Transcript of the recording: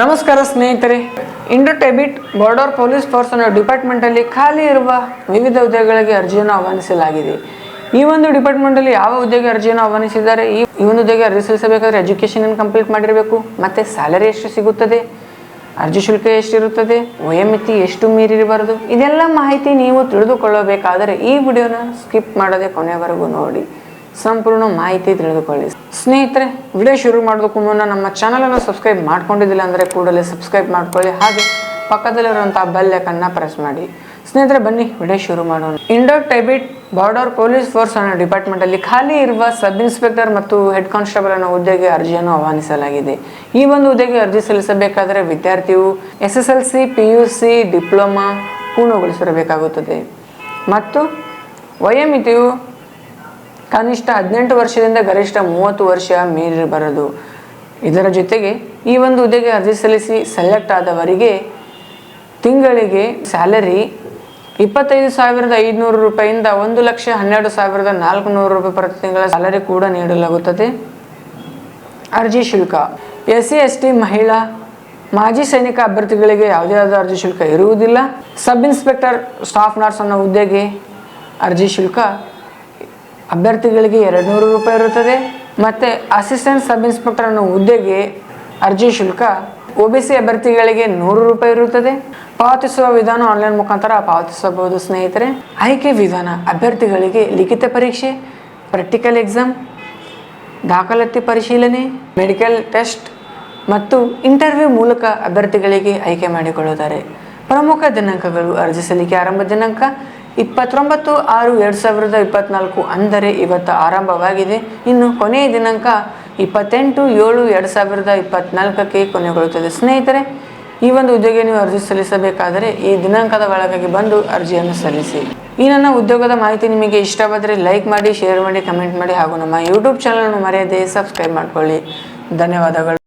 ನಮಸ್ಕಾರ ಸ್ನೇಹಿತರೆ. Indo Tibet border police force ಅನ್ನೋ ಡಿಪಾರ್ಟ್ಮೆಂಟಲ್ಲಿ ಖಾಲಿ ಇರುವ ವಿವಿಧ ಹುದ್ದೆಗಳಿಗೆ ಅರ್ಜಿಯನ್ನು ಆಹ್ವಾನಿಸಲಾಗಿದೆ. ಈ ಒಂದು ಡಿಪಾರ್ಟ್ಮೆಂಟಲ್ಲಿ ಯಾವ ಹುದ್ದೆಗೆ ಅರ್ಜಿಯನ್ನು ಆಹ್ವಾನಿಸಿದ್ದಾರೆ? ಈ ಈ ಒಂದು ಹುದ್ದೆಗೆ ಅರ್ಜಿ ಸಲ್ಲಿಸಬೇಕಾದ್ರೆ ಎಜುಕೇಷನ್ ಕಂಪ್ಲೀಟ್ ಮಾಡಿರಬೇಕು. ಮತ್ತು ಸ್ಯಾಲರಿ ಎಷ್ಟು ಸಿಗುತ್ತದೆ? ಅರ್ಜಿ ಶುಲ್ಕ ಎಷ್ಟಿರುತ್ತದೆ ವಯೋಮಿತಿ ಎಷ್ಟು ಮೀರಿರಬಾರದು? ಇದೆಲ್ಲ ಮಾಹಿತಿ ನೀವು ತಿಳಿದುಕೊಳ್ಳಬೇಕಾದರೆ ಈ ವಿಡಿಯೋನ ಸ್ಕಿಪ್ ಮಾಡದೆ ಕೊನೆಯವರೆಗೂ ನೋಡಿ. ಸಂಪೂರ್ಣ ಮಾಹಿತಿ ತಿಳಿದುಕೊಳ್ಳಿ. ಸ್ನೇಹಿತರೆ, ವಿಡಿಯೋ ಶುರು ಮಾಡೋದಕ್ಕೂ ಮುನ್ನ ನಮ್ಮ ಚಾನಲನ್ನು ಸಬ್ಸ್ಕ್ರೈಬ್ ಮಾಡ್ಕೊಂಡಿದ್ದಿಲ್ಲ ಅಂದರೆ ಕೂಡಲೇ ಸಬ್ಸ್ಕ್ರೈಬ್ ಮಾಡ್ಕೊಳ್ಳಿ. ಹಾಗೆ ಪಕ್ಕದಲ್ಲಿರುವಂಥ ಬೆಲ್ ಐಕನ್ನ ಪ್ರೆಸ್ ಮಾಡಿ. ಸ್ನೇಹಿತರೆ, ಬನ್ನಿ, ವಿಡಿಯೋ ಶುರು ಮಾಡೋಣ. Indo Tibet border police force ಅನ್ನೋ ಡಿಪಾರ್ಟ್ಮೆಂಟಲ್ಲಿ ಖಾಲಿ ಇರುವ ಸಬ್ ಇನ್ಸ್ಪೆಕ್ಟರ್ ಮತ್ತು ಹೆಡ್ ಕಾನ್ಸ್ಟೇಬಲ್ ಅನ್ನೋ ಹುದ್ದೆಗೆ ಅರ್ಜಿಯನ್ನು ಆಹ್ವಾನಿಸಲಾಗಿದೆ. ಈ ಒಂದು ಹುದ್ದೆಗೆ ಅರ್ಜಿ ಸಲ್ಲಿಸಬೇಕಾದರೆ ವಿದ್ಯಾರ್ಥಿಯು S S L C P U C, diploma ಪೂರ್ಣಗೊಳಿಸಿರಬೇಕಾಗುತ್ತದೆ. ಮತ್ತು ವಯೋಮಿತಿಯು ಕನಿಷ್ಠ ಹದಿನೆಂಟು ವರ್ಷದಿಂದ ಗರಿಷ್ಠ ಮೂವತ್ತು ವರ್ಷ ಮೀರಿರಬಾರದು ಇದರ ಜೊತೆಗೆ ಈ ಒಂದು ಹುದ್ದೆಗೆ ಅರ್ಜಿ ಸಲ್ಲಿಸಿ ಸೆಲೆಕ್ಟ್ ಆದವರಿಗೆ ತಿಂಗಳಿಗೆ ಸ್ಯಾಲರಿ ಇಪ್ಪತ್ತೈದು ಸಾವಿರದ ಐದುನೂರು ರೂಪಾಯಿಂದ ಒಂದು ಲಕ್ಷ ಹನ್ನೆರಡು ಸಾವಿರದ ನಾಲ್ಕುನೂರು ರೂಪಾಯಿ ಪ್ರತಿ ತಿಂಗಳ ಸ್ಯಾಲರಿ ಕೂಡ ನೀಡಲಾಗುತ್ತದೆ. ಅರ್ಜಿ ಶುಲ್ಕ. ಎಸ್ ಸಿ, ಎಸ್ ಟಿ ಮಹಿಳಾ, ಮಾಜಿ ಸೈನಿಕ ಅಭ್ಯರ್ಥಿಗಳಿಗೆ ಯಾವುದೇ ಆದ ಅರ್ಜಿ ಶುಲ್ಕ ಇರುವುದಿಲ್ಲ. ಸಬ್ ಇನ್ಸ್ಪೆಕ್ಟರ್, ಸ್ಟಾಫ್ ನರ್ಸ್ ಅನ್ನೋ ಹುದ್ದೆಗೆ ಅರ್ಜಿ ಶುಲ್ಕ ಅಭ್ಯರ್ಥಿಗಳಿಗೆ ಎರಡು ನೂರು ರೂಪಾಯಿ ಇರುತ್ತದೆ. ಮತ್ತು ಅಸಿಸ್ಟೆಂಟ್ ಸಬ್ ಇನ್ಸ್ಪೆಕ್ಟರ್ ಅನ್ನೋ ಹುದ್ದೆಗೆ ಅರ್ಜಿ ಶುಲ್ಕ ಒ ಬಿ ಸಿ ಅಭ್ಯರ್ಥಿಗಳಿಗೆ ನೂರು ರೂಪಾಯಿ ಇರುತ್ತದೆ. ಪಾವತಿಸುವ ವಿಧಾನ ಆನ್ಲೈನ್ ಮುಖಾಂತರ ಪಾವತಿಸಬಹುದು ಸ್ನೇಹಿತರೆ. ಆಯ್ಕೆ ವಿಧಾನ, ಅಭ್ಯರ್ಥಿಗಳಿಗೆ ಲಿಖಿತ ಪರೀಕ್ಷೆ ಪ್ರಾಕ್ಟಿಕಲ್ ಎಕ್ಸಾಮ್ ದಾಖಲಾತಿ ಪರಿಶೀಲನೆ ಮೆಡಿಕಲ್ ಟೆಸ್ಟ್ ಮತ್ತು ಇಂಟರ್ವ್ಯೂ ಮೂಲಕ ಅಭ್ಯರ್ಥಿಗಳಿಗೆ ಆಯ್ಕೆ ಮಾಡಿಕೊಳ್ಳುತ್ತಾರೆ. ಪ್ರಮುಖ ದಿನಾಂಕಗಳು ಅರ್ಜಿ ಸಲ್ಲಿಕೆ ಆರಂಭ ದಿನಾಂಕ ಇಪ್ಪತ್ತೊಂಬತ್ತು ಆರು ಎರಡು ಸಾವಿರದ ಇಪ್ಪತ್ನಾಲ್ಕು ಅಂದರೆ ಇವತ್ತು ಆರಂಭವಾಗಿದೆ. ಇನ್ನು ಕೊನೆಯ ದಿನಾಂಕ ಇಪ್ಪತ್ತೆಂಟು ಏಳು ಎರಡು ಸಾವಿರದ ಇಪ್ಪತ್ನಾಲ್ಕಕ್ಕೆ ಕೊನೆಗೊಳ್ಳುತ್ತದೆ. ಸ್ನೇಹಿತರೆ, ಈ ಒಂದು ಉದ್ಯೋಗ ನೀವು ಅರ್ಜಿ ಸಲ್ಲಿಸಬೇಕಾದರೆ ಈ ದಿನಾಂಕದ ಒಳಗಾಗಿ ಬಂದು ಅರ್ಜಿಯನ್ನು ಸಲ್ಲಿಸಿ. ಈ ನನ್ನ ಉದ್ಯೋಗದ ಮಾಹಿತಿ ನಿಮಗೆ ಇಷ್ಟವಾದರೆ ಲೈಕ್ ಮಾಡಿ, ಶೇರ್ ಮಾಡಿ, ಕಮೆಂಟ್ ಮಾಡಿ ಹಾಗೂ ನಮ್ಮ ಯೂಟ್ಯೂಬ್ ಚಾನಲನ್ನು ಮರೆಯದೆ ಸಬ್ಸ್ಕ್ರೈಬ್ ಮಾಡಿಕೊಳ್ಳಿ. ಧನ್ಯವಾದಗಳು.